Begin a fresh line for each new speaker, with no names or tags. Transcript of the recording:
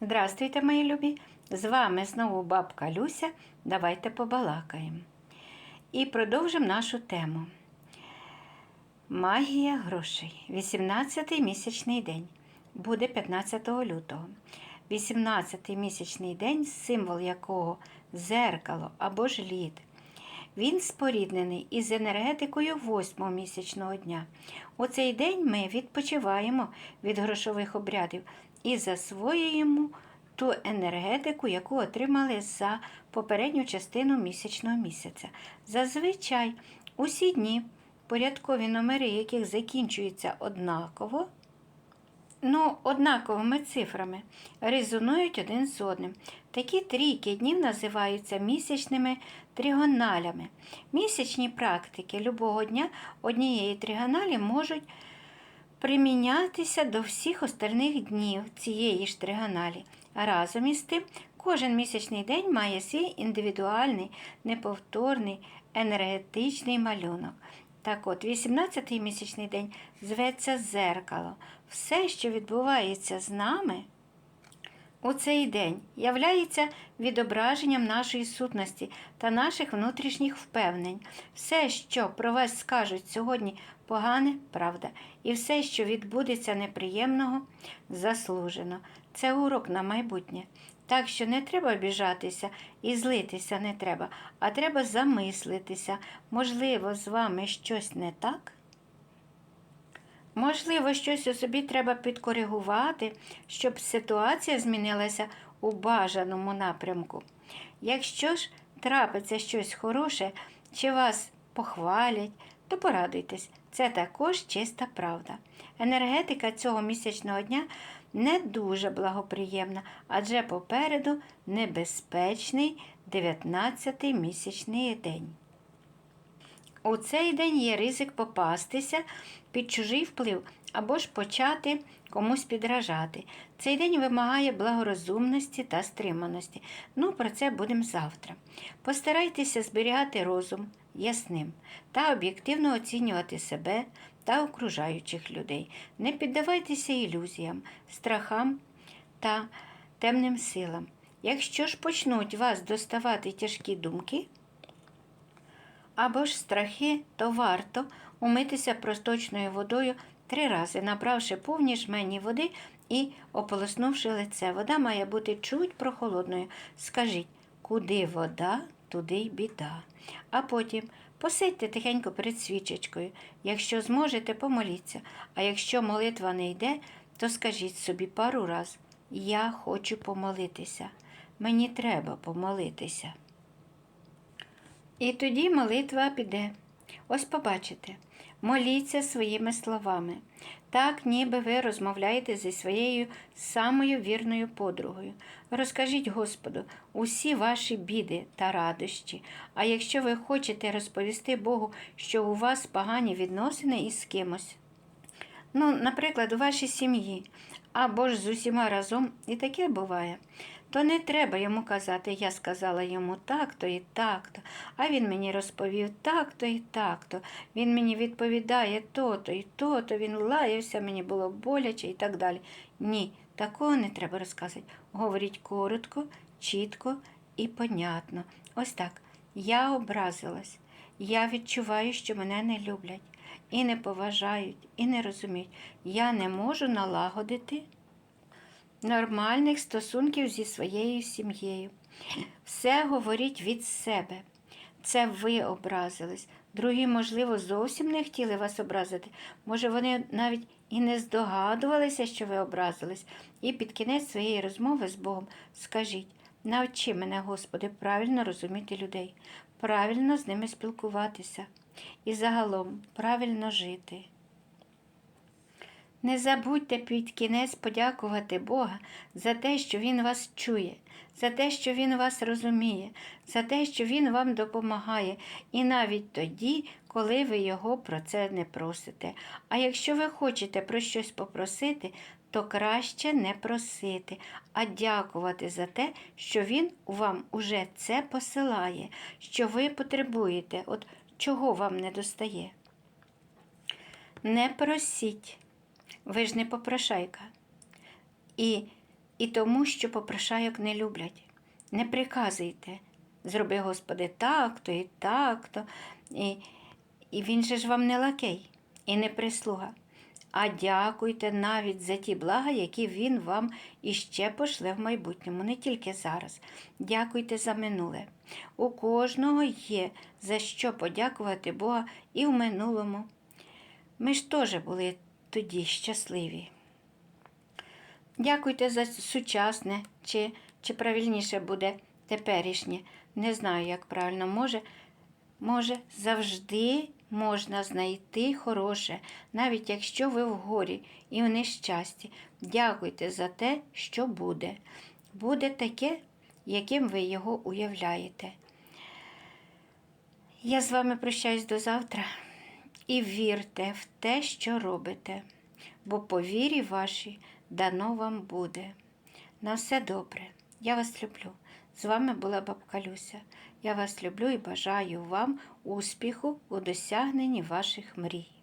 Здравствуйте, мої любі! З вами знову бабка Люся. Давайте побалакаємо. І продовжимо нашу тему. Магія грошей. 18-й місячний день. Буде 15 лютого. 18-й місячний день, символ якого зеркало або ж лід. Він споріднений із енергетикою восьмого місячного дня. У цей день ми відпочиваємо від грошових обрядів і засвоюємо ту енергетику, яку отримали за попередню частину місячного місяця. Зазвичай усі дні, порядкові номери, яких закінчуються однаково, ну, однаковими цифрами, резонують один з одним. Такі трійки днів називаються місячними тригоналями. Місячні практики любого дня однієї тригоналі можуть примінятися до всіх остальних днів цієї ж тригоналі. Разом із тим, кожен місячний день має свій індивідуальний, неповторний енергетичний малюнок. Так от, 18-й місячний день зветься зеркало. Все, що відбувається з нами у цей день, являється відображенням нашої сутності та наших внутрішніх впевнень. Все, що про вас скажуть сьогодні, погане правда, і все, що відбудеться неприємного, заслужено. Це урок на майбутнє. Так що не треба біжатися і злитися не треба, а треба замислитися. Можливо, з вами щось не так? Можливо, щось у собі треба підкоригувати, щоб ситуація змінилася у бажаному напрямку. Якщо ж трапиться щось хороше, чи вас похвалять, то порадуйтесь, це також чиста правда. Енергетика цього місячного дня не дуже благоприємна, адже попереду небезпечний 19-й місячний день. У цей день є ризик попастися під чужий вплив або ж почати комусь підражати. Цей день вимагає благорозумності та стриманості. Ну, про це будемо завтра. Постарайтеся зберігати розум ясним та об'єктивно оцінювати себе та окружаючих людей. Не піддавайтеся ілюзіям, страхам та темним силам. Якщо ж почнуть вас доставати тяжкі думки, або ж страхи, то варто умитися просточною водою три рази, набравши повні жмені води і ополоснувши лице. Вода має бути чуть прохолодною. Скажіть, куди вода, туди й біда. А потім посидьте тихенько перед свічечкою. Якщо зможете, помоліться. А якщо молитва не йде, то скажіть собі пару раз: Я хочу помолитися. Мені треба помолитися. І тоді молитва піде. Ось побачите, моліться своїми словами, так ніби ви розмовляєте зі своєю самою вірною подругою. Розкажіть Господу усі ваші біди та радощі. А якщо ви хочете розповісти Богу, що у вас погані відносини із кимось, ну, наприклад, у вашій сім'ї, або ж з усіма разом, і таке буває, то не треба йому казати, я сказала йому так-то і так-то, а він мені розповів так-то і так-то. Він мені відповідає то-то і то-то, він лаявся, мені було боляче і так далі. Ні, такого не треба розказувати. Говоріть коротко, чітко і понятно. Ось так. Я образилась. Я відчуваю, що мене не люблять, і не поважають, і не розуміють. Я не можу налагодити нормальних стосунків зі своєю сім'єю. Все говоріть від себе. Це ви образились. Другі, можливо, зовсім не хотіли вас образити. Може, вони навіть і не здогадувалися, що ви образились. І під кінець своєї розмови з Богом скажіть: навчи мене, Господи, правильно розуміти людей, правильно з ними спілкуватися і загалом правильно жити. Не забудьте під кінець подякувати Бога за те, що Він вас чує, за те, що Він вас розуміє, за те, що Він вам допомагає, і навіть тоді, коли ви Його про це не просите. А якщо ви хочете про щось попросити, то краще не просити, а дякувати за те, що Він вам уже це посилає, що ви потребуєте, от чого вам не достає. Не просіть. Ви ж не попрошайка. І і тому, що попрошайок не люблять. Не приказуйте. Зроби, Господи, так-то і так-то. І, і він же ж вам не лакей і не прислуга. А дякуйте навіть за ті блага, які він вам іще пошле в майбутньому, не тільки зараз. Дякуйте за минуле. У кожного є за що подякувати Бога і в минулому. Ми ж теж були тоді щасливі. Дякуйте за сучасне, чи, чи правильніше буде теперішнє. Не знаю, як правильно може. Може, завжди можна знайти хороше, навіть якщо ви в горі і в нещасті. Дякуйте за те, що буде. Буде таке, яким ви його уявляєте. Я з вами прощаюсь до завтра і вірте в те, що робите, бо по вірі вашій дано вам буде. На все добре. Я вас люблю. З вами була бабка Люся. Я вас люблю і бажаю вам успіху у досягненні ваших мрій.